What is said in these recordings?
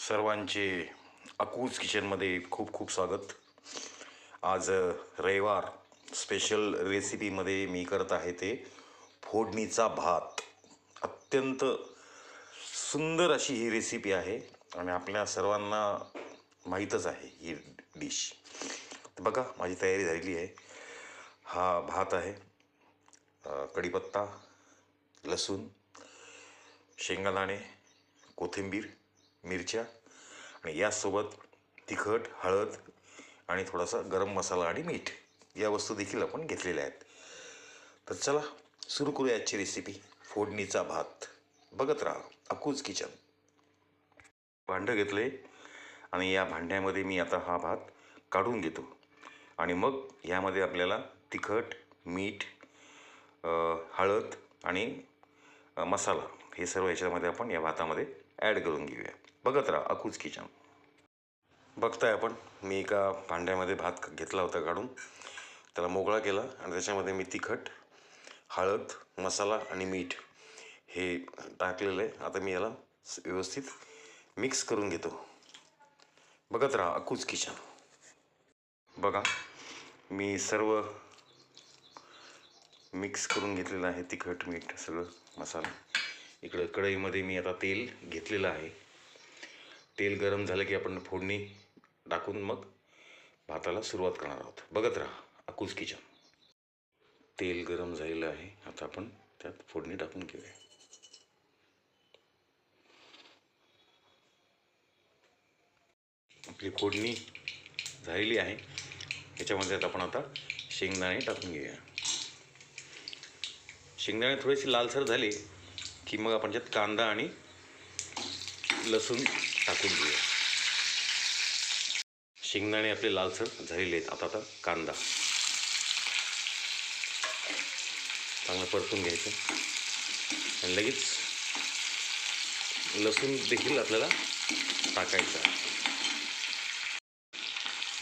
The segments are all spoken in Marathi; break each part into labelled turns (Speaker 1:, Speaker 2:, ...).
Speaker 1: सर्वांचे अकूज किचनमध्ये खूप खूप स्वागत. आज रविवार. स्पेशल रेसिपीमध्ये मी करत आहे ते फोडणीचा भात. अत्यंत सुंदर अशी ही रेसिपी आहे आणि आपल्या सर्वांना माहीतच आहे ही डिश. तर बघा माझी तयारी झालेली आहे. हा भात आहे कढीपत्ता लसूण शेंगादाणे कोथिंबीर मिरच्या आणि यासोबत तिखट हळद आणि थोडासा गरम मसाला आणि मीठ या वस्तू देखील आपण घेतलेल्या आहेत. तर चला सुरू करूया आजची रेसिपी फोडणीचा भात. बघत राहा अकूज किचन भांडं घेतले आणि या भांड्यामध्ये मी आता हा भात काढून घेतो. आणि मग यामध्ये आपल्याला तिखट मीठ हळद आणि मसाला हे सर्व याच्यामध्ये आपण या भातामध्ये ॲड करून घेऊया. बघत राहा अकूज किचन. बघताय आपण मी एका भांड्यामध्ये भात घेतला होता काढून. त्याला मोगळा केला आणि त्याच्यामध्ये मी तिखट हळद मसाला आणि मीठ हे टाकलेलं आहे. आता मी याला व्यवस्थित मिक्स करून घेतो. बघत राहा अकूज किचन. बघा मी सर्व मिक्स करून घेतलेलं आहे तिखट मीठ सगळं मसाला. इकडं कढईमध्ये मी आता तेल घेतलेलं आहे. तेल गरम झालं की आपण फोडणी टाकून मग भाताला सुरुवात करणार आहोत. बघत राहा अकूज किचन. तेल गरम झालेलं आहे. आता आपण त्यात फोडणी टाकून घेऊया. आपली फोडणी झालेली आहे. याच्यामध्ये आता आपण आता शेंगदाणे टाकून घेऊया. शेंगदाणे थोडीशी लालसर झाली की मग आपण त्यात कांदा आणि लसूण टाकून घेऊया शेंगदाणे आपले लालसर झालेले आहेत. आता आता कांदा. चांगलं परतून घ्यायचं. आणि लगेच लसूण देखील आपल्याला टाकायचं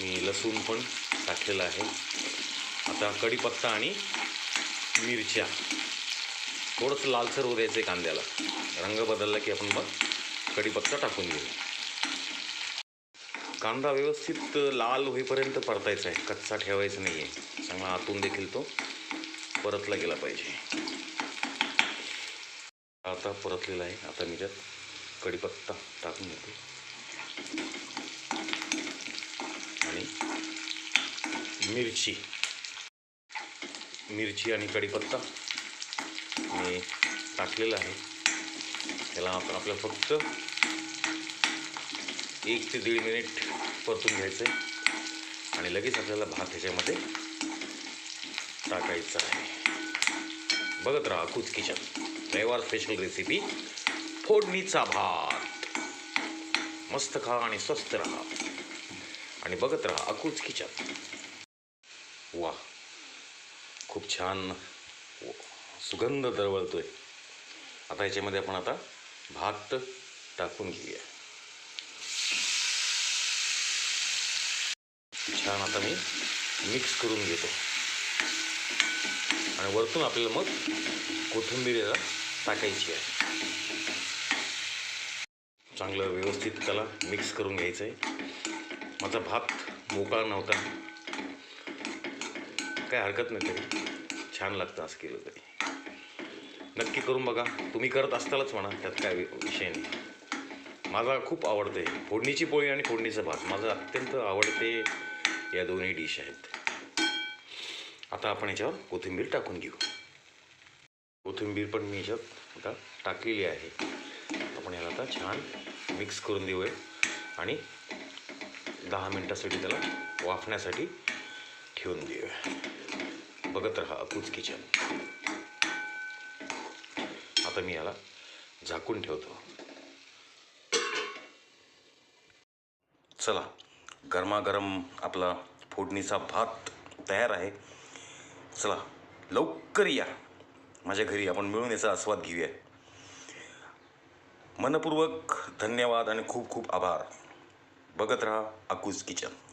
Speaker 1: मी लसूण पण टाकलेला आहे. आता कढीपत्ता आणि मिरच्या. थोडंसं लालसर होऊ द्यायचं आहे कांद्याला. रंग बदलला की आपण मग कढीपत्ता टाकून घेऊ. कांदा व्यवस्थित लाल होईपर्यंत परतायचा आहे. कच्चा ठेवायचा नाही आहे चांगला आतून देखील तो परतला गेला पाहिजे. आता परतलेला आहे. आता मी त्यात कढीपत्ता टाकून घेतो. आणि मिरची. मिरची आणि कढीपत्ता मी टाकलेला आहे. त्याला आपण आपल्याला फक्त एक ते दीड मिनिट परतून घ्यायचं आहे आणि लगेच आपल्याला भात ह्याच्यामध्ये टाकायचा आहे. बघत राहा कुच किचन. रविवार स्पेशल रेसिपी फोडणीचा भात. मस्त खा आणि स्वस्त राहा. आणि बघत राहा अकूच किचन. वा. खूप छान सुगंध दरवळतोय. आता याच्यामध्ये आपण आता भात टाकून घेऊया. छान आता मी मिक्स करून घेतो. आणि वरतून आपल्याला मग कोथिंबीरीला टाकायची आहे. चांगलं व्यवस्थित त्याला मिक्स करून घ्यायचं आहे माझा भात मोकळा नव्हता. काय हरकत नाही तरी छान लागतं असं केलं तरी. नक्की करून बघा. तुम्ही करत असतालच म्हणा त्यात काय वि- विषय नाही. माझा खूप आवडते. फोडणीची पोळी आणि फोडणीचा भात. माझं अत्यंत आवडते या दोन्ही डिश आहेत. आता आपण याच्यावर कोथिंबीर टाकून घेऊ. कोथिंबीर पण मी याच्यात आता टाकलेली आहे. आपण याला आता छान मिक्स करून देऊया. आणि दहा मिनटासाठी त्याला वाफण्यासाठी ठेवून देऊया. बघत राहा अकूच किचन आता मी याला झाकून ठेवतो. चला गरमागरम आपला फोडणीचा भात तयार आहे. चला लवकर या. माझ्या घरी आपण मिळून याचा आस्वाद घेऊया. मनपूर्वक धन्यवाद आणि खूप खूप आभार. बघत राहा अकूज किचन.